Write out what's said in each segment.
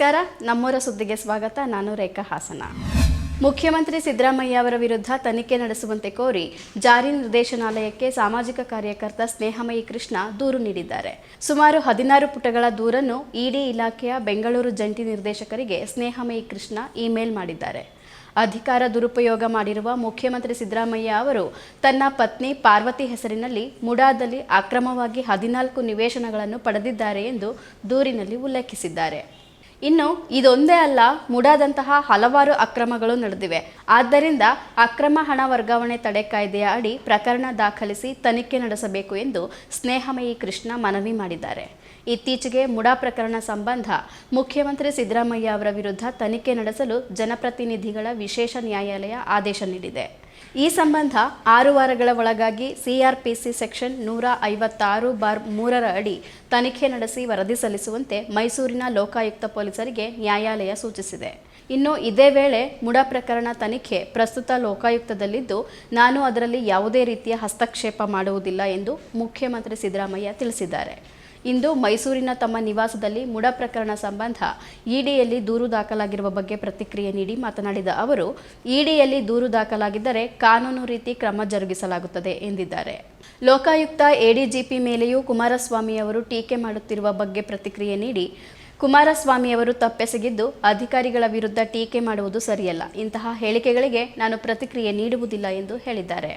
ನಮಸ್ಕಾರ. ನಮ್ಮೂರ ಸುದ್ದಿಗೆ ಸ್ವಾಗತ. ನಾನು ರೇಖಾ ಹಾಸನ. ಮುಖ್ಯಮಂತ್ರಿ ಸಿದ್ದರಾಮಯ್ಯ ಅವರ ವಿರುದ್ಧ ತನಿಖೆ ನಡೆಸುವಂತೆ ಕೋರಿ ಜಾರಿ ನಿರ್ದೇಶನಾಲಯಕ್ಕೆ ಸಾಮಾಜಿಕ ಕಾರ್ಯಕರ್ತ ಸ್ನೇಹಮಯಿ ಕೃಷ್ಣ ದೂರು ನೀಡಿದ್ದಾರೆ. ಸುಮಾರು ಹದಿನಾರು ಪುಟಗಳ ದೂರನ್ನು ಇಡಿ ಇಲಾಖೆಯ ಬೆಂಗಳೂರು ಜಂಟಿ ನಿರ್ದೇಶಕರಿಗೆ ಸ್ನೇಹಮಯಿ ಕೃಷ್ಣ ಇಮೇಲ್ ಮಾಡಿದ್ದಾರೆ. ಅಧಿಕಾರ ದುರುಪಯೋಗ ಮಾಡಿರುವ ಮುಖ್ಯಮಂತ್ರಿ ಸಿದ್ದರಾಮಯ್ಯ ಅವರು ತನ್ನ ಪತ್ನಿ ಪಾರ್ವತಿ ಹೆಸರಿನಲ್ಲಿ ಮುಡಾದಲ್ಲಿ ಅಕ್ರಮವಾಗಿ ಹದಿನಾಲ್ಕು ನಿವೇಶನಗಳನ್ನು ಪಡೆದಿದ್ದಾರೆ ಎಂದು ದೂರಿನಲ್ಲಿ ಉಲ್ಲೇಖಿಸಿದ್ದಾರೆ. ಇನ್ನು ಇದೊಂದೇ ಅಲ್ಲ, ಮುಡಾದಂತಹ ಹಲವಾರು ಅಕ್ರಮಗಳು ನಡೆದಿವೆ. ಆದ್ದರಿಂದ ಅಕ್ರಮ ಹಣ ವರ್ಗಾವಣೆ ತಡೆ ಕಾಯ್ದೆಯ ಅಡಿ ಪ್ರಕರಣ ದಾಖಲಿಸಿ ತನಿಖೆ ನಡೆಸಬೇಕು ಎಂದು ಸ್ನೇಹಮಯಿ ಕೃಷ್ಣ ಮನವಿ ಮಾಡಿದ್ದಾರೆ. ಇತ್ತೀಚೆಗೆ ಮುಡಾ ಪ್ರಕರಣ ಸಂಬಂಧ ಮುಖ್ಯಮಂತ್ರಿ ಸಿದ್ದರಾಮಯ್ಯ ಅವರ ವಿರುದ್ಧ ತನಿಖೆ ನಡೆಸಲು ಜನಪ್ರತಿನಿಧಿಗಳ ವಿಶೇಷ ನ್ಯಾಯಾಲಯ ಆದೇಶ ನೀಡಿದೆ. ಈ ಸಂಬಂಧ ಆರು ವಾರಗಳ ಒಳಗಾಗಿ ಸಿಆರ್ಪಿಸಿ ಸೆಕ್ಷನ್ ನೂರ ಐವತ್ತಾರು ಬಾರ್ ಮೂರರ ಅಡಿ ತನಿಖೆ ನಡೆಸಿ ವರದಿ ಸಲ್ಲಿಸುವಂತೆ ಮೈಸೂರಿನ ಲೋಕಾಯುಕ್ತ ಪೊಲೀಸರಿಗೆ ನ್ಯಾಯಾಲಯ ಸೂಚಿಸಿದೆ. ಇನ್ನು ಇದೇ ವೇಳೆ ಮುಡಾ ಪ್ರಕರಣ ತನಿಖೆ ಪ್ರಸ್ತುತ ಲೋಕಾಯುಕ್ತದಲ್ಲಿದ್ದು, ನಾನು ಅದರಲ್ಲಿ ಯಾವುದೇ ರೀತಿಯ ಹಸ್ತಕ್ಷೇಪ ಮಾಡುವುದಿಲ್ಲ ಎಂದು ಮುಖ್ಯಮಂತ್ರಿ ಸಿದ್ದರಾಮಯ್ಯ ತಿಳಿಸಿದ್ದಾರೆ. ಇಂದು ಮೈಸೂರಿನ ತಮ್ಮ ನಿವಾಸದಲ್ಲಿ ಮುಡ ಪ್ರಕರಣ ಸಂಬಂಧ ಇಡಿಯಲ್ಲಿ ದೂರು ದಾಖಲಾಗಿರುವ ಬಗ್ಗೆ ಪ್ರತಿಕ್ರಿಯೆ ನೀಡಿ ಮಾತನಾಡಿದ ಅವರು, ಇಡಿಯಲ್ಲಿ ದೂರು ದಾಖಲಾಗಿದ್ದರೆ ಕಾನೂನು ರೀತಿ ಕ್ರಮ ಜರುಗಿಸಲಾಗುತ್ತದೆ ಎಂದಿದ್ದಾರೆ. ಲೋಕಾಯುಕ್ತ ಎಡಿಜಿಪಿ ಮೇಲೆಯೂ ಕುಮಾರಸ್ವಾಮಿ ಅವರು ಟೀಕೆ ಮಾಡುತ್ತಿರುವ ಬಗ್ಗೆ ಪ್ರತಿಕ್ರಿಯೆ ನೀಡಿ, ಕುಮಾರಸ್ವಾಮಿ ಅವರು ತಪ್ಪೆಸಗಿದ್ದು ಅಧಿಕಾರಿಗಳ ವಿರುದ್ಧ ಟೀಕೆ ಮಾಡುವುದು ಸರಿಯಲ್ಲ. ಇಂತಹ ಹೇಳಿಕೆಗಳಿಗೆ ನಾನು ಪ್ರತಿಕ್ರಿಯೆ ನೀಡುವುದಿಲ್ಲ ಎಂದು ಹೇಳಿದ್ದಾರೆ.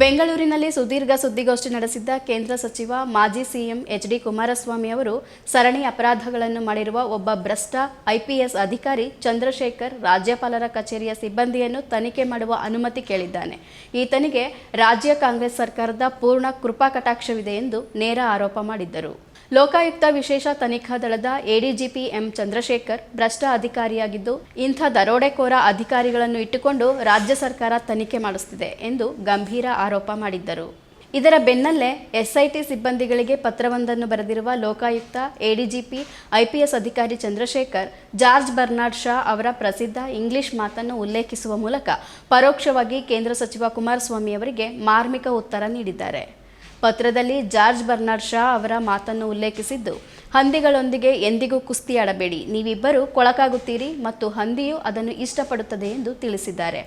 ಬೆಂಗಳೂರಿನಲ್ಲಿ ಸುದೀರ್ಘ ಸುದ್ದಿಗೋಷ್ಠಿ ನಡೆಸಿದ್ದ ಕೇಂದ್ರ ಸಚಿವ ಮಾಜಿ ಸಿಎಂ ಎಚ್ ಡಿ ಕುಮಾರಸ್ವಾಮಿ ಅವರು ಸರಣಿ ಅಪರಾಧಗಳನ್ನು ಮಾಡಿರುವ ಒಬ್ಬ ಭ್ರಷ್ಟ ಐಪಿಎಸ್ ಅಧಿಕಾರಿ ಚಂದ್ರಶೇಖರ್ ರಾಜ್ಯಪಾಲರ ಕಚೇರಿಯ ಸಿಬ್ಬಂದಿಯನ್ನು ತನಿಖೆ ಮಾಡುವ ಅನುಮತಿ ಕೇಳಿದ್ದಾನೆ. ಈತನಿಗೆ ರಾಜ್ಯ ಕಾಂಗ್ರೆಸ್ ಸರ್ಕಾರದ ಪೂರ್ಣ ಕೃಪಾ ಕಟಾಕ್ಷವಿದೆ ಎಂದು ನೇರ ಆರೋಪ ಮಾಡಿದ್ದರು. ಲೋಕಾಯುಕ್ತ ವಿಶೇಷ ತನಿಖಾ ದಳದ ಎಡಿಜಿಪಿ ಎಂ ಚಂದ್ರಶೇಖರ್ ಭ್ರಷ್ಟ ಅಧಿಕಾರಿಯಾಗಿದ್ದು, ಇಂಥ ದರೋಡೆಕೋರ ಅಧಿಕಾರಿಗಳನ್ನು ಇಟ್ಟುಕೊಂಡು ರಾಜ್ಯ ಸರ್ಕಾರ ತನಿಖೆ ಮಾಡಿಸುತ್ತಿದೆ ಎಂದು ಗಂಭೀರ ಆರೋಪ ಮಾಡಿದ್ದರು. ಇದರ ಬೆನ್ನಲ್ಲೇ ಎಸ್ಐಟಿ ಸಿಬ್ಬಂದಿಗಳಿಗೆ ಪತ್ರವೊಂದನ್ನು ಬರೆದಿರುವ ಲೋಕಾಯುಕ್ತ ಎಡಿಜಿಪಿ ಐಪಿಎಸ್ ಅಧಿಕಾರಿ ಚಂದ್ರಶೇಖರ್, ಜಾರ್ಜ್ ಬರ್ನಾರ್ಡ್ ಶಾ ಅವರ ಪ್ರಸಿದ್ಧ ಇಂಗ್ಲಿಷ್ ಮಾತನ್ನು ಉಲ್ಲೇಖಿಸುವ ಮೂಲಕ ಪರೋಕ್ಷವಾಗಿ ಕೇಂದ್ರ ಸಚಿವ ಕುಮಾರಸ್ವಾಮಿ ಅವರಿಗೆ ಮಾರ್ಮಿಕ ಉತ್ತರ ನೀಡಿದ್ದಾರೆ. ಪತ್ರದಲ್ಲಿ ಜಾರ್ಜ್ ಬರ್ನಾರ್ಡ್ ಶಾ ಅವರ ಮಾತನ್ನು ಉಲ್ಲೇಖಿಸಿದ್ದು, ಹಂದಿಗಳೊಂದಿಗೆ ಎಂದಿಗೂ ಕುಸ್ತಿಯಾಡಬೇಡಿ. ನೀವಿಬ್ಬರು ಕೊಳಕಾಗುತ್ತೀರಿ ಮತ್ತು ಹಂದಿಯು ಅದನ್ನು ಇಷ್ಟಪಡುತ್ತದೆ ಎಂದು ತಿಳಿಸಿದ್ದಾರೆ.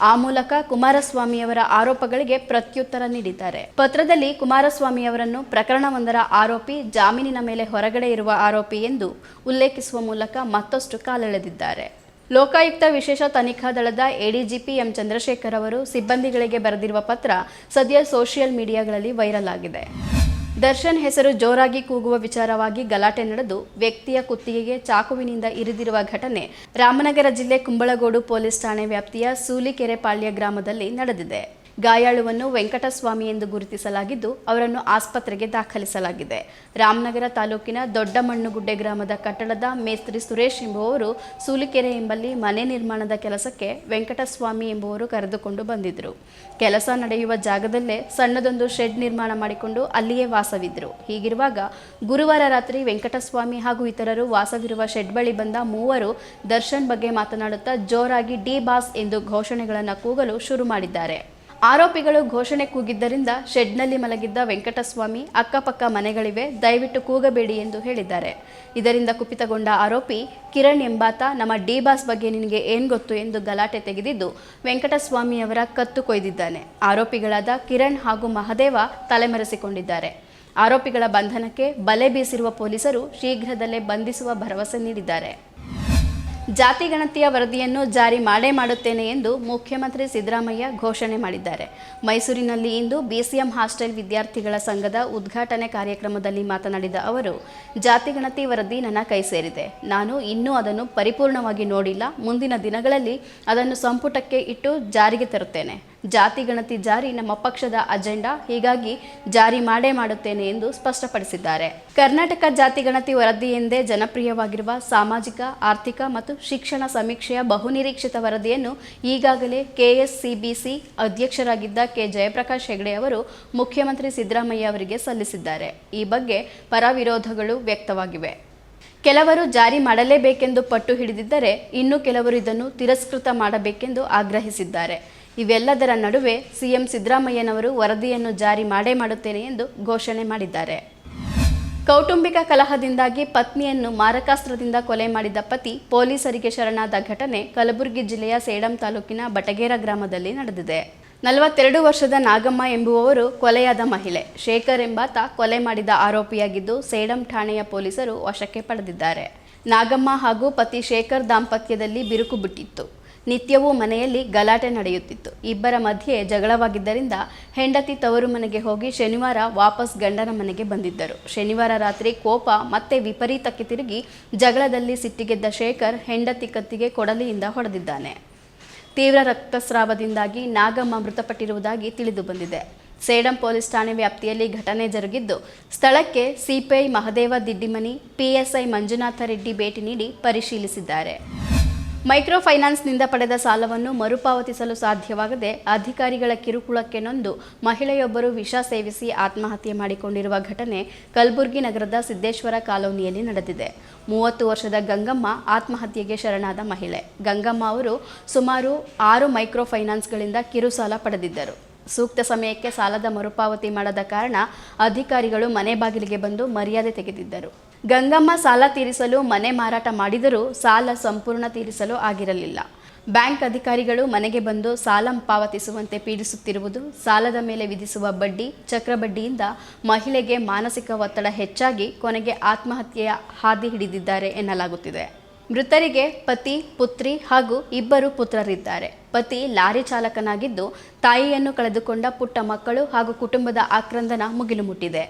ಆ ಮೂಲಕ ಕುಮಾರಸ್ವಾಮಿಯವರ ಆರೋಪಗಳಿಗೆ ಪ್ರತ್ಯುತ್ತರ ನೀಡಿದ್ದಾರೆ. ಪತ್ರದಲ್ಲಿ ಕುಮಾರಸ್ವಾಮಿಯವರನ್ನು ಪ್ರಕರಣವೊಂದರ ಆರೋಪಿ ಜಾಮೀನಿನ ಮೇಲೆ ಹೊರಗಡೆ ಇರುವ ಆರೋಪಿ ಎಂದು ಉಲ್ಲೇಖಿಸುವ ಮೂಲಕ ಮತ್ತಷ್ಟು ಕಾಲೆಳೆದಿದ್ದಾರೆ. ಲೋಕಾಯುಕ್ತ ವಿಶೇಷ ತನಿಖಾ ದಳದ ಎಡಿಜಿಪಿ ಎಂ ಚಂದ್ರಶೇಖರ್ ಅವರು ಸಿಬ್ಬಂದಿಗಳಿಗೆ ಬರೆದಿರುವ ಪತ್ರ ಸದ್ಯ ಸೋಷಿಯಲ್ ಮೀಡಿಯಾಗಳಲ್ಲಿ ವೈರಲ್ ಆಗಿದೆ. ದರ್ಶನ್ ಹೆಸರು ಜೋರಾಗಿ ಕೂಗುವ ವಿಚಾರವಾಗಿ ಗಲಾಟೆ ನಡೆದು ವ್ಯಕ್ತಿಯ ಕುತ್ತಿಗೆಗೆ ಚಾಕುವಿನಿಂದ ಇರಿದಿರುವ ಘಟನೆ ರಾಮನಗರ ಜಿಲ್ಲೆ ಕುಂಬಳಗೋಡು ಪೊಲೀಸ್ ಠಾಣೆ ವ್ಯಾಪ್ತಿಯ ಸೂಲಿಕೆರೆ ಪಾಳ್ಯ ಗ್ರಾಮದಲ್ಲಿ ನಡೆದಿದೆ. ಗಾಯಾಳುವನ್ನು ವೆಂಕಟಸ್ವಾಮಿ ಎಂದು ಗುರುತಿಸಲಾಗಿದ್ದು, ಅವರನ್ನು ಆಸ್ಪತ್ರೆಗೆ ದಾಖಲಿಸಲಾಗಿದೆ. ರಾಮನಗರ ತಾಲೂಕಿನ ದೊಡ್ಡ ಮಣ್ಣುಗುಡ್ಡೆ ಗ್ರಾಮದ ಕಟ್ಟಡದ ಮೇಸ್ತ್ರಿ ಸುರೇಶ್ ಎಂಬುವವರು ಸೂಲಿಕೆರೆ ಎಂಬಲ್ಲಿ ಮನೆ ನಿರ್ಮಾಣದ ಕೆಲಸಕ್ಕೆ ವೆಂಕಟಸ್ವಾಮಿ ಎಂಬುವರು ಕರೆದುಕೊಂಡು ಬಂದಿದ್ದರು. ಕೆಲಸ ನಡೆಯುವ ಜಾಗದಲ್ಲೇ ಸಣ್ಣದೊಂದು ಶೆಡ್ ನಿರ್ಮಾಣ ಮಾಡಿಕೊಂಡು ಅಲ್ಲಿಯೇ ವಾಸವಿದ್ದರು. ಹೀಗಿರುವಾಗ ಗುರುವಾರ ರಾತ್ರಿ ವೆಂಕಟಸ್ವಾಮಿ ಹಾಗೂ ಇತರರು ವಾಸವಿರುವ ಶೆಡ್ ಬಳಿ ಬಂದ ಮೂವರು ದರ್ಶನ್ ಬಗ್ಗೆ ಮಾತನಾಡುತ್ತಾ ಜೋರಾಗಿ ಡಿ ಬಾಸ್ ಎಂದು ಘೋಷಣೆಗಳನ್ನು ಕೂಗಲು ಶುರು ಮಾಡಿದ್ದಾರೆ. ಆರೋಪಿಗಳು ಘೋಷಣೆ ಕೂಗಿದ್ದರಿಂದ ಶೆಡ್ನಲ್ಲಿ ಮಲಗಿದ್ದ ವೆಂಕಟಸ್ವಾಮಿ, ಅಕ್ಕಪಕ್ಕ ಮನೆಗಳಿವೆ, ದಯವಿಟ್ಟು ಕೂಗಬೇಡಿ ಎಂದು ಹೇಳಿದ್ದಾರೆ. ಇದರಿಂದ ಕುಪಿತಗೊಂಡ ಆರೋಪಿ ಕಿರಣ್ ಎಂಬಾತ, ನಮ್ಮ ಡಿ ಬಾಸ್ ಬಗ್ಗೆ ನಿನಗೆ ಏನು ಗೊತ್ತು ಎಂದು ಗಲಾಟೆ ತೆಗೆದಿದ್ದು ವೆಂಕಟಸ್ವಾಮಿಯವರ ಕತ್ತು ಕೊಯ್ದಿದ್ದಾನೆ. ಆರೋಪಿಗಳಾದ ಕಿರಣ್ ಹಾಗೂ ಮಹದೇವ ತಲೆಮರೆಸಿಕೊಂಡಿದ್ದಾರೆ. ಆರೋಪಿಗಳ ಬಂಧನಕ್ಕೆ ಬಲೆ ಬೀಸಿರುವ ಪೊಲೀಸರು ಶೀಘ್ರದಲ್ಲೇ ಬಂಧಿಸುವ ಭರವಸೆ ನೀಡಿದ್ದಾರೆ. ಜಾತಿ ಗಣತಿಯ ವರದಿಯನ್ನು ಜಾರಿ ಮಾಡೇ ಮಾಡುತ್ತೇನೆ ಎಂದು ಮುಖ್ಯಮಂತ್ರಿ ಸಿದ್ದರಾಮಯ್ಯ ಘೋಷಣೆ ಮಾಡಿದ್ದಾರೆ. ಮೈಸೂರಿನಲ್ಲಿ ಇಂದು ಬಿಸಿಎಂ ಹಾಸ್ಟೆಲ್ ವಿದ್ಯಾರ್ಥಿಗಳ ಸಂಘದ ಉದ್ಘಾಟನೆ ಕಾರ್ಯಕ್ರಮದಲ್ಲಿ ಮಾತನಾಡಿದ ಅವರು, ಜಾತಿ ಗಣತಿ ವರದಿ ನನ್ನ ಕೈ ಸೇರಿದೆ. ನಾನು ಇನ್ನೂ ಅದನ್ನು ಪರಿಪೂರ್ಣವಾಗಿ ನೋಡಿಲ್ಲ. ಮುಂದಿನ ದಿನಗಳಲ್ಲಿ ಅದನ್ನು ಸಂಪುಟಕ್ಕೆ ಇಟ್ಟು ಜಾರಿಗೆ ತರುತ್ತೇನೆ. ಜಾತಿ ಗಣತಿ ಜಾರಿ ನಮ್ಮ ಪಕ್ಷದ ಅಜೆಂಡಾ. ಹೀಗಾಗಿ ಜಾರಿ ಮಾಡೇ ಮಾಡುತ್ತೇನೆ ಎಂದು ಸ್ಪಷ್ಟಪಡಿಸಿದ್ದಾರೆ. ಕರ್ನಾಟಕ ಜಾತಿ ಗಣತಿ ವರದಿ ಎಂದೇ ಜನಪ್ರಿಯವಾಗಿರುವ ಸಾಮಾಜಿಕ, ಆರ್ಥಿಕ ಮತ್ತು ಶಿಕ್ಷಣ ಸಮೀಕ್ಷೆಯ ಬಹುನಿರೀಕ್ಷಿತ ವರದಿಯನ್ನು ಈಗಾಗಲೇ ಕೆಎಸ್ಸಿಬಿಸಿ ಅಧ್ಯಕ್ಷರಾಗಿದ್ದ ಕೆ. ಜಯಪ್ರಕಾಶ್ ಹೆಗಡೆ ಅವರು ಮುಖ್ಯಮಂತ್ರಿ ಸಿದ್ದರಾಮಯ್ಯ ಅವರಿಗೆ ಸಲ್ಲಿಸಿದ್ದಾರೆ. ಈ ಬಗ್ಗೆ ಪರ ವಿರೋಧಗಳು ವ್ಯಕ್ತವಾಗಿವೆ. ಕೆಲವರು ಜಾರಿ ಮಾಡಲೇಬೇಕೆಂದು ಪಟ್ಟು ಹಿಡಿದಿದ್ದರೆ ಇನ್ನು ಕೆಲವರು ಇದನ್ನು ತಿರಸ್ಕೃತ ಮಾಡಬೇಕೆಂದು ಆಗ್ರಹಿಸಿದ್ದಾರೆ. ಇವೆಲ್ಲದರ ನಡುವೆ ಸಿಎಂ ಸಿದ್ದರಾಮಯ್ಯನವರು ವರದಿಯನ್ನು ಜಾರಿ ಮಾಡೇ ಮಾಡುತ್ತೇನೆ ಎಂದು ಘೋಷಣೆ ಮಾಡಿದ್ದಾರೆ. ಕೌಟುಂಬಿಕ ಕಲಹದಿಂದಾಗಿ ಪತ್ನಿಯನ್ನು ಮಾರಕಾಸ್ತ್ರದಿಂದ ಕೊಲೆ ಮಾಡಿದ ಪತಿ ಪೊಲೀಸರಿಗೆ ಶರಣಾದ ಘಟನೆ ಕಲಬುರಗಿ ಜಿಲ್ಲೆಯ ಸೇಡಂ ತಾಲೂಕಿನ ಬಟಗೇರ ಗ್ರಾಮದಲ್ಲಿ ನಡೆದಿದೆ. ನಲವತ್ತೆರಡು ವರ್ಷದ ನಾಗಮ್ಮ ಎಂಬುವವರು ಕೊಲೆಯಾದ ಮಹಿಳೆ. ಶೇಖರ್ ಎಂಬಾತ ಕೊಲೆ ಮಾಡಿದ ಆರೋಪಿಯಾಗಿದ್ದು ಸೇಡಂ ಠಾಣೆಯ ಪೊಲೀಸರು ವಶಕ್ಕೆ ಪಡೆದಿದ್ದಾರೆ. ನಾಗಮ್ಮ ಹಾಗೂ ಪತಿ ಶೇಖರ್ ದಾಂಪತ್ಯದಲ್ಲಿ ಬಿರುಕು ಬಿಟ್ಟಿತ್ತು. ನಿತ್ಯವೂ ಮನೆಯಲ್ಲಿ ಗಲಾಟೆ ನಡೆಯುತ್ತಿತ್ತು. ಇಬ್ಬರ ಮಧ್ಯೆ ಜಗಳವಾಗಿದ್ದರಿಂದ ಹೆಂಡತಿ ತವರು ಮನೆಗೆ ಹೋಗಿ ಶನಿವಾರ ವಾಪಸ್ ಗಂಡನ ಮನೆಗೆ ಬಂದಿದ್ದರು. ಶನಿವಾರ ರಾತ್ರಿ ಕೋಪ ಮತ್ತೆ ವಿಪರೀತಕ್ಕೆ ತಿರುಗಿ ಜಗಳದಲ್ಲಿ ಸಿಟ್ಟಿಗೆದ್ದ ಶೇಖರ್ ಹೆಂಡತಿ ಕತ್ತಿಗೆ ಕೊಡಲಿಯಿಂದ ಹೊಡೆದಿದ್ದಾನೆ. ತೀವ್ರ ರಕ್ತಸ್ರಾವದಿಂದಾಗಿ ನಾಗಮ್ಮ ಮೃತಪಟ್ಟಿರುವುದಾಗಿ ತಿಳಿದು ಬಂದಿದೆ. ಸೇಡಂ ಪೊಲೀಸ್ ಠಾಣೆ ವ್ಯಾಪ್ತಿಯಲ್ಲಿ ಘಟನೆ ಜರುಗಿದ್ದು, ಸ್ಥಳಕ್ಕೆ ಸಿಪಿಐ ಮಹದೇವ ದಿಡ್ಡಿಮನಿ, ಪಿಎಸ್ಐ ಮಂಜುನಾಥ ರೆಡ್ಡಿ ಭೇಟಿ ನೀಡಿ ಪರಿಶೀಲಿಸಿದ್ದಾರೆ. ಮೈಕ್ರೋ ಫೈನಾನ್ಸ್ನಿಂದ ಪಡೆದ ಸಾಲವನ್ನು ಮರುಪಾವತಿಸಲು ಸಾಧ್ಯವಾಗದೆ ಅಧಿಕಾರಿಗಳ ಕಿರುಕುಳಕ್ಕೆ ನೊಂದು ಮಹಿಳೆಯೊಬ್ಬರು ವಿಷ ಸೇವಿಸಿ ಆತ್ಮಹತ್ಯೆ ಮಾಡಿಕೊಂಡಿರುವ ಘಟನೆ ಕಲಬುರಗಿ ನಗರದ ಸಿದ್ದೇಶ್ವರ ಕಾಲೋನಿಯಲ್ಲಿ ನಡೆದಿದೆ. ಮೂವತ್ತು ವರ್ಷದ ಗಂಗಮ್ಮ ಆತ್ಮಹತ್ಯೆಗೆ ಶರಣಾದ ಮಹಿಳೆ. ಗಂಗಮ್ಮ ಅವರು ಸುಮಾರು ಆರು ಮೈಕ್ರೋ ಫೈನಾನ್ಸ್ಗಳಿಂದ ಕಿರುಸಾಲ ಪಡೆದಿದ್ದರು. ಸೂಕ್ತ ಸಮಯಕ್ಕೆ ಸಾಲದ ಮರುಪಾವತಿ ಮಾಡದ ಕಾರಣ ಅಧಿಕಾರಿಗಳು ಮನೆ ಬಾಗಿಲಿಗೆ ಬಂದು ಮರ್ಯಾದೆ ತೆಗೆದಿದ್ದರು. ಗಂಗಮ್ಮ ಸಾಲ ತೀರಿಸಲು ಮನೆ ಮಾರಾಟ ಮಾಡಿದರೂ ಸಾಲ ಸಂಪೂರ್ಣ ತೀರಿಸಲು ಆಗಿರಲಿಲ್ಲ. ಬ್ಯಾಂಕ್ ಅಧಿಕಾರಿಗಳು ಮನೆಗೆ ಬಂದು ಸಾಲ ಪಾವತಿಸುವಂತೆ ಪೀಡಿಸುತ್ತಿರುವುದು, ಸಾಲದ ಮೇಲೆ ವಿಧಿಸುವ ಬಡ್ಡಿ ಚಕ್ರಬಡ್ಡಿಯಿಂದ ಮಹಿಳೆಗೆ ಮಾನಸಿಕ ಒತ್ತಡ ಹೆಚ್ಚಾಗಿ ಕೊನೆಗೆ ಆತ್ಮಹತ್ಯೆಯ ಹಾದಿ ಹಿಡಿದಿದ್ದಾರೆ ಎನ್ನಲಾಗುತ್ತಿದೆ. ಮೃತರಿಗೆ ಪತಿ, ಪುತ್ರಿ ಹಾಗೂ ಇಬ್ಬರು ಪುತ್ರರಿದ್ದಾರೆ. ಪತಿ ಲಾರಿ ಚಾಲಕನಾಗಿದ್ದು, ತಾಯಿಯನ್ನು ಕಳೆದುಕೊಂಡ ಪುಟ್ಟ ಮಕ್ಕಳು ಹಾಗೂ ಕುಟುಂಬದ ಆಕ್ರಂದನ ಮುಗಿಲು ಮುಟ್ಟಿದೆ.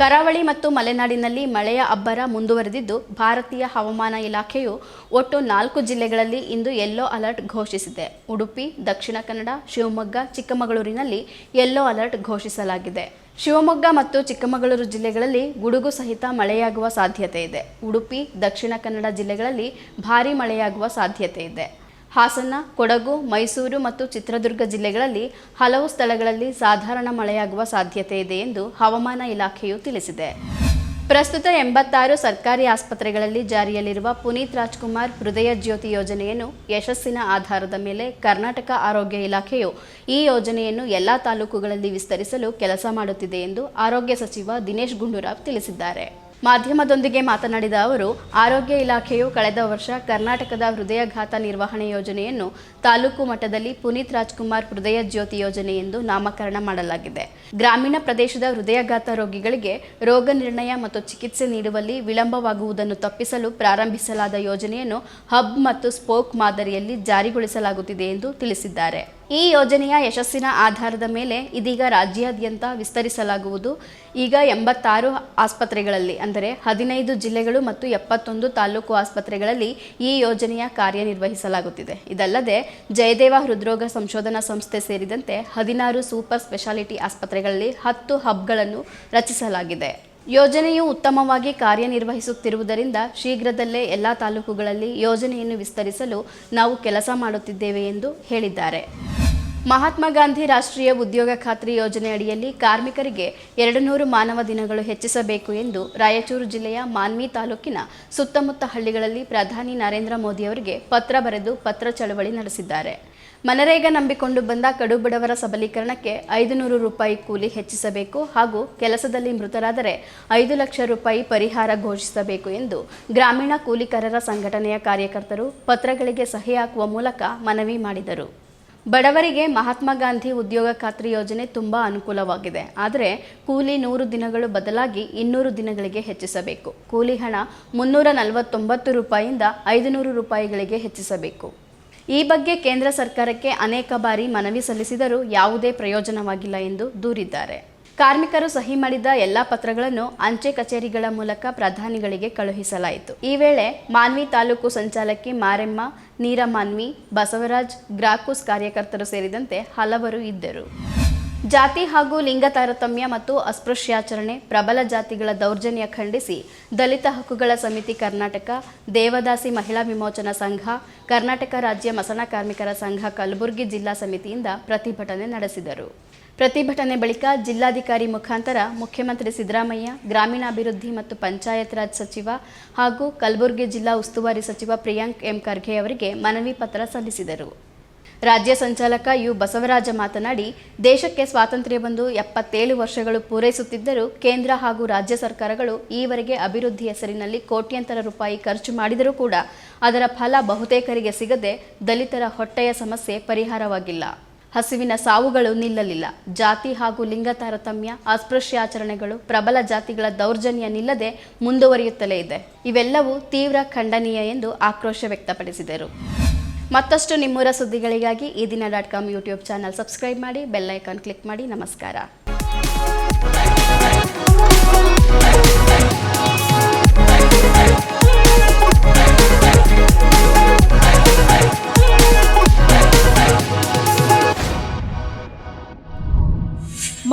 ಕರಾವಳಿ ಮತ್ತು ಮಲೆನಾಡಿನಲ್ಲಿ ಮಳೆಯ ಅಬ್ಬರ ಮುಂದುವರೆದಿದ್ದು, ಭಾರತೀಯ ಹವಾಮಾನ ಇಲಾಖೆಯು ಒಟ್ಟು ನಾಲ್ಕು ಜಿಲ್ಲೆಗಳಲ್ಲಿ ಇಂದು ಯೆಲ್ಲೋ ಅಲರ್ಟ್ ಘೋಷಿಸಿದೆ. ಉಡುಪಿ, ದಕ್ಷಿಣ ಕನ್ನಡ, ಶಿವಮೊಗ್ಗ, ಚಿಕ್ಕಮಗಳೂರಿನಲ್ಲಿ ಯೆಲ್ಲೋ ಅಲರ್ಟ್ ಘೋಷಿಸಲಾಗಿದೆ. ಶಿವಮೊಗ್ಗ ಮತ್ತು ಚಿಕ್ಕಮಗಳೂರು ಜಿಲ್ಲೆಗಳಲ್ಲಿ ಗುಡುಗು ಸಹಿತ ಮಳೆಯಾಗುವ ಸಾಧ್ಯತೆ ಇದೆ. ಉಡುಪಿ, ದಕ್ಷಿಣ ಕನ್ನಡ ಜಿಲ್ಲೆಗಳಲ್ಲಿ ಭಾರೀ ಮಳೆಯಾಗುವ ಸಾಧ್ಯತೆ ಇದೆ. ಹಾಸನ, ಕೊಡಗು, ಮೈಸೂರು ಮತ್ತು ಚಿತ್ರದುರ್ಗ ಜಿಲ್ಲೆಗಳಲ್ಲಿ ಹಲವು ಸ್ಥಳಗಳಲ್ಲಿ ಸಾಧಾರಣ ಮಳೆಯಾಗುವ ಸಾಧ್ಯತೆ ಇದೆ ಎಂದು ಹವಾಮಾನ ಇಲಾಖೆಯು ತಿಳಿಸಿದೆ. ಪ್ರಸ್ತುತ ಎಂಬತ್ತಾರು ಸರ್ಕಾರಿ ಆಸ್ಪತ್ರೆಗಳಲ್ಲಿ ಜಾರಿಯಲ್ಲಿರುವ ಪುನೀತ್ ರಾಜ್ಕುಮಾರ್ ಹೃದಯ ಜ್ಯೋತಿ ಯೋಜನೆಯನ್ನು ಯಶಸ್ಸಿನ ಆಧಾರದ ಮೇಲೆ ಕರ್ನಾಟಕ ಆರೋಗ್ಯ ಇಲಾಖೆಯು ಈ ಯೋಜನೆಯನ್ನು ಎಲ್ಲಾ ತಾಲೂಕುಗಳಲ್ಲಿ ವಿಸ್ತರಿಸಲು ಕೆಲಸ ಮಾಡುತ್ತಿದೆ ಎಂದು ಆರೋಗ್ಯ ಸಚಿವ ದಿನೇಶ್ ಗುಂಡೂರಾವ್ ತಿಳಿಸಿದ್ದಾರೆ. ಮಾಧ್ಯಮದೊಂದಿಗೆ ಮಾತನಾಡಿದ ಅವರು, ಆರೋಗ್ಯ ಇಲಾಖೆಯು ಕಳೆದ ವರ್ಷ ಕರ್ನಾಟಕದ ಹೃದಯಘಾತ ನಿರ್ವಹಣೆ ಯೋಜನೆಯನ್ನು ತಾಲೂಕು ಮಟ್ಟದಲ್ಲಿ ಪುನೀತ್ ರಾಜ್ಕುಮಾರ್ ಹೃದಯ ಜ್ಯೋತಿ ಯೋಜನೆ ಎಂದು ನಾಮಕರಣ ಮಾಡಲಾಗಿದೆ. ಗ್ರಾಮೀಣ ಪ್ರದೇಶದ ಹೃದಯಘಾತ ರೋಗಿಗಳಿಗೆ ರೋಗ ನಿರ್ಣಯ ಮತ್ತು ಚಿಕಿತ್ಸೆ ನೀಡುವಲ್ಲಿ ವಿಳಂಬವಾಗುವುದನ್ನು ತಪ್ಪಿಸಲು ಪ್ರಾರಂಭಿಸಲಾದ ಯೋಜನೆಯನ್ನು ಹಬ್ ಮತ್ತು ಸ್ಪೋಕ್ ಮಾದರಿಯಲ್ಲಿ ಜಾರಿಗೊಳಿಸಲಾಗುತ್ತಿದೆ ಎಂದು ತಿಳಿಸಿದ್ದಾರೆ. ಈ ಯೋಜನೆಯ ಯಶಸ್ಸಿನ ಆಧಾರದ ಮೇಲೆ ಇದೀಗ ರಾಜ್ಯಾದ್ಯಂತ ವಿಸ್ತರಿಸಲಾಗುವುದು. ಈಗ ಎಂಬತ್ತಾರು ಆಸ್ಪತ್ರೆಗಳಲ್ಲಿ, ಅಂದರೆ ಹದಿನೈದು ಜಿಲ್ಲೆಗಳು ಮತ್ತು ಎಪ್ಪತ್ತೊಂದು ತಾಲೂಕು ಆಸ್ಪತ್ರೆಗಳಲ್ಲಿ ಈ ಯೋಜನೆಯ ಕಾರ್ಯನಿರ್ವಹಿಸಲಾಗುತ್ತಿದೆ. ಇದಲ್ಲದೆ ಜಯದೇವ ಹೃದ್ರೋಗ ಸಂಶೋಧನಾ ಸಂಸ್ಥೆ ಸೇರಿದಂತೆ ಹದಿನಾರು ಸೂಪರ್ ಸ್ಪೆಷಾಲಿಟಿ ಆಸ್ಪತ್ರೆಗಳಲ್ಲಿ ಹತ್ತು ಹಬ್ಗಳನ್ನು ರಚಿಸಲಾಗಿದೆ. ಯೋಜನೆಯು ಉತ್ತಮವಾಗಿ ಕಾರ್ಯನಿರ್ವಹಿಸುತ್ತಿರುವುದರಿಂದ ಶೀಘ್ರದಲ್ಲೇ ಎಲ್ಲ ತಾಲೂಕುಗಳಲ್ಲಿ ಯೋಜನೆಯನ್ನು ವಿಸ್ತರಿಸಲು ನಾವು ಕೆಲಸ ಮಾಡುತ್ತಿದ್ದೇವೆ ಎಂದು ಹೇಳಿದ್ದಾರೆ. ಮಹಾತ್ಮ ಗಾಂಧಿ ರಾಷ್ಟ್ರೀಯ ಉದ್ಯೋಗ ಖಾತ್ರಿ ಯೋಜನೆ ಅಡಿಯಲ್ಲಿ ಕಾರ್ಮಿಕರಿಗೆ ಎರಡು ನೂರು ಮಾನವ ದಿನಗಳು ಹೆಚ್ಚಿಸಬೇಕು ಎಂದು ರಾಯಚೂರು ಜಿಲ್ಲೆಯ ಮಾನ್ವಿ ತಾಲೂಕಿನ ಸುತ್ತಮುತ್ತ ಹಳ್ಳಿಗಳಲ್ಲಿ ಪ್ರಧಾನಿ ನರೇಂದ್ರ ಮೋದಿ ಅವರಿಗೆ ಪತ್ರ ಬರೆದು ಪತ್ರ ಚಳವಳಿ ನಡೆಸಿದ್ದಾರೆ. ಮನರೇಗಾ ನಂಬಿಕೊಂಡು ಬಂದ ಕಡುಬಡವರ ಸಬಲೀಕರಣಕ್ಕೆ ಐದು ನೂರು ರೂಪಾಯಿ ಕೂಲಿ ಹೆಚ್ಚಿಸಬೇಕು ಹಾಗೂ ಕೆಲಸದಲ್ಲಿ ಮೃತರಾದರೆ ಐದು ಲಕ್ಷ ರೂಪಾಯಿ ಪರಿಹಾರ ಘೋಷಿಸಬೇಕು ಎಂದು ಗ್ರಾಮೀಣ ಕೂಲಿಕಾರರ ಸಂಘಟನೆಯ ಕಾರ್ಯಕರ್ತರು ಪತ್ರಗಳಿಗೆ ಸಹಿ ಹಾಕುವ ಮೂಲಕ ಮನವಿ ಮಾಡಿದರು. ಬಡವರಿಗೆ ಮಹಾತ್ಮ ಗಾಂಧಿ ಉದ್ಯೋಗ ಖಾತ್ರಿ ಯೋಜನೆ ತುಂಬ ಅನುಕೂಲವಾಗಿದೆ. ಆದರೆ ಕೂಲಿ ನೂರು ದಿನಗಳು ಬದಲಾಗಿ ಇನ್ನೂರು ದಿನಗಳಿಗೆ ಹೆಚ್ಚಿಸಬೇಕು. ಕೂಲಿ ಹಣ ಮುನ್ನೂರ ನಲವತ್ತೊಂಬತ್ತು ರೂಪಾಯಿಯಿಂದ ಐದುನೂರು ರೂಪಾಯಿಗಳಿಗೆ ಹೆಚ್ಚಿಸಬೇಕು. ಈ ಬಗ್ಗೆ ಕೇಂದ್ರ ಸರ್ಕಾರಕ್ಕೆ ಅನೇಕ ಬಾರಿ ಮನವಿ ಸಲ್ಲಿಸಿದರೂ ಯಾವುದೇ ಪ್ರಯೋಜನವಾಗಿಲ್ಲ ಎಂದು ದೂರಿದ್ದಾರೆ. ಕಾರ್ಮಿಕರು ಸಹಿ ಮಾಡಿದ ಎಲ್ಲಾ ಪತ್ರಗಳನ್ನು ಅಂಚೆ ಕಚೇರಿಗಳ ಮೂಲಕ ಪ್ರಧಾನಿಗಳಿಗೆ ಕಳುಹಿಸಲಾಯಿತು. ಈ ವೇಳೆ ಮಾನ್ವಿ ತಾಲೂಕು ಸಂಚಾಲಕಿ ಮಾರೆಮ್ಮ, ನೀರಮಾನ್ವಿ, ಬಸವರಾಜ್, ಗ್ರಾಕೂಸ್ ಕಾರ್ಯಕರ್ತರು ಸೇರಿದಂತೆ ಹಲವರು ಇದ್ದರು. ಜಾತಿ ಹಾಗೂ ಲಿಂಗ ತಾರತಮ್ಯ ಮತ್ತು ಅಸ್ಪೃಶ್ಯಾಚರಣೆ, ಪ್ರಬಲ ಜಾತಿಗಳ ದೌರ್ಜನ್ಯ ಖಂಡಿಸಿ ದಲಿತ ಹಕ್ಕುಗಳ ಸಮಿತಿ ಕರ್ನಾಟಕ, ದೇವದಾಸಿ ಮಹಿಳಾ ವಿಮೋಚನಾ ಸಂಘ, ಕರ್ನಾಟಕ ರಾಜ್ಯ ಮಸಣ ಕಾರ್ಮಿಕರ ಸಂಘ ಕಲಬುರಗಿ ಜಿಲ್ಲಾ ಸಮಿತಿಯಿಂದ ಪ್ರತಿಭಟನೆ ನಡೆಸಿದರು. ಪ್ರತಿಭಟನೆ ಬಳಿಕ ಜಿಲ್ಲಾಧಿಕಾರಿ ಮುಖಾಂತರ ಮುಖ್ಯಮಂತ್ರಿ ಸಿದ್ದರಾಮಯ್ಯ, ಗ್ರಾಮೀಣಾಭಿವೃದ್ಧಿ ಮತ್ತು ಪಂಚಾಯತ್ ರಾಜ್ ಸಚಿವ ಹಾಗೂ ಕಲಬುರಗಿ ಜಿಲ್ಲಾ ಉಸ್ತುವಾರಿ ಸಚಿವ ಪ್ರಿಯಾಂಕ್ ಎಂ ಖರ್ಗೆ ಅವರಿಗೆ ಮನವಿ ಪತ್ರ ಸಲ್ಲಿಸಿದರು. ರಾಜ್ಯ ಸಂಚಾಲಕ ಯು ಬಸವರಾಜ ಮಾತನಾಡಿ, ದೇಶಕ್ಕೆ ಸ್ವಾತಂತ್ರ್ಯ ಬಂದು ಎಪ್ಪತ್ತೇಳು ವರ್ಷಗಳು ಪೂರೈಸುತ್ತಿದ್ದರೂ ಕೇಂದ್ರ ಹಾಗೂ ರಾಜ್ಯ ಸರ್ಕಾರಗಳು ಈವರೆಗೆ ಅಭಿವೃದ್ಧಿ ಹೆಸರಿನಲ್ಲಿ ಕೋಟ್ಯಂತರ ರೂಪಾಯಿ ಖರ್ಚು ಮಾಡಿದರೂ ಕೂಡ ಅದರ ಫಲ ಬಹುತೇಕರಿಗೆ ಸಿಗದೆ ದಲಿತರ ಹೊಟ್ಟೆಯ ಸಮಸ್ಯೆ ಪರಿಹಾರವಾಗಿಲ್ಲ. ಹಸಿವಿನ ಸಾವುಗಳು ನಿಲ್ಲಲಿಲ್ಲ. ಜಾತಿ ಹಾಗೂ ಲಿಂಗ ತಾರತಮ್ಯ ಅಸ್ಪೃಶ್ಯಾಚರಣೆಗಳು ಪ್ರಬಲ ಜಾತಿಗಳ ದೌರ್ಜನ್ಯ ನಿಲ್ಲದೆ ಮುಂದುವರಿಯುತ್ತಲೇ ಇದೆ. ಇವೆಲ್ಲವೂ ತೀವ್ರ ಖಂಡನೀಯ ಎಂದು ಆಕ್ರೋಶ ವ್ಯಕ್ತಪಡಿಸಿದರು. ಮತ್ತಷ್ಟು ನಿಮ್ಮೂರ ಸುದ್ದಿಗಳಿಗಾಗಿ Ee Dina dot com YouTube channel subscribe ಮಾಡಿ ಬೆಲ್ಲೈಕಾನ್ ಕ್ಲಿಕ್ ಮಾಡಿ. ನಮಸ್ಕಾರ.